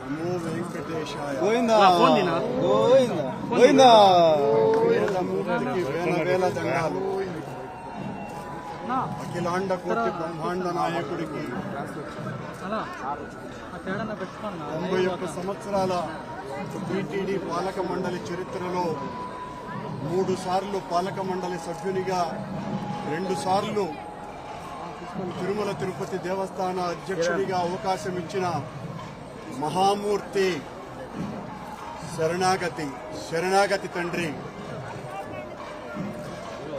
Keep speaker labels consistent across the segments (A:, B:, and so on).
A: నమో వెంకటేశాయ
B: గోవిందా గోవిందా గోవిందా
A: వేదమూర్తికి వేల వేల దండాలు అఖిలాండ కోటి బ్రహ్మాండ నాయకుడికి తొంభై ఒక్క సంవత్సరాల టీటీడీ పాలక మండలి చరిత్రలో మూడు సార్లు పాలక మండలి సభ్యునిగా రెండు సార్లు తిరుమల తిరుపతి దేవస్థాన అధ్యక్షుడిగా అవకాశం ఇచ్చిన మహామూర్తి శరణాగతి శరణాగతి తండ్రి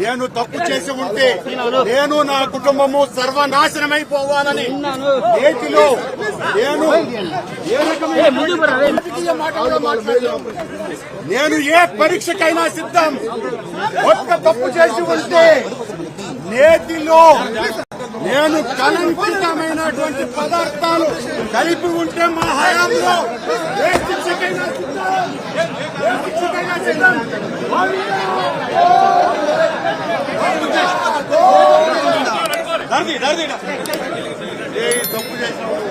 A: నేను తప్పు చేసి ఉంటే నేను నా కుటుంబము సర్వనాశనమైపోవాలని నేటిలో నేను. నేను ఏ పరీక్షకైనా సిద్ధం. ఒక్క తప్పు చేసి ఉంటే నేతిలో నేను కలంకితమైనటువంటి పదార్థాలు కలిపి ఉంటే మా హయాంలో ఏ శిక్షకైనా సిద్ధం ఏ శిక్షకైనా సిద్ధం ఏ తప్పు చేసినప్పుడు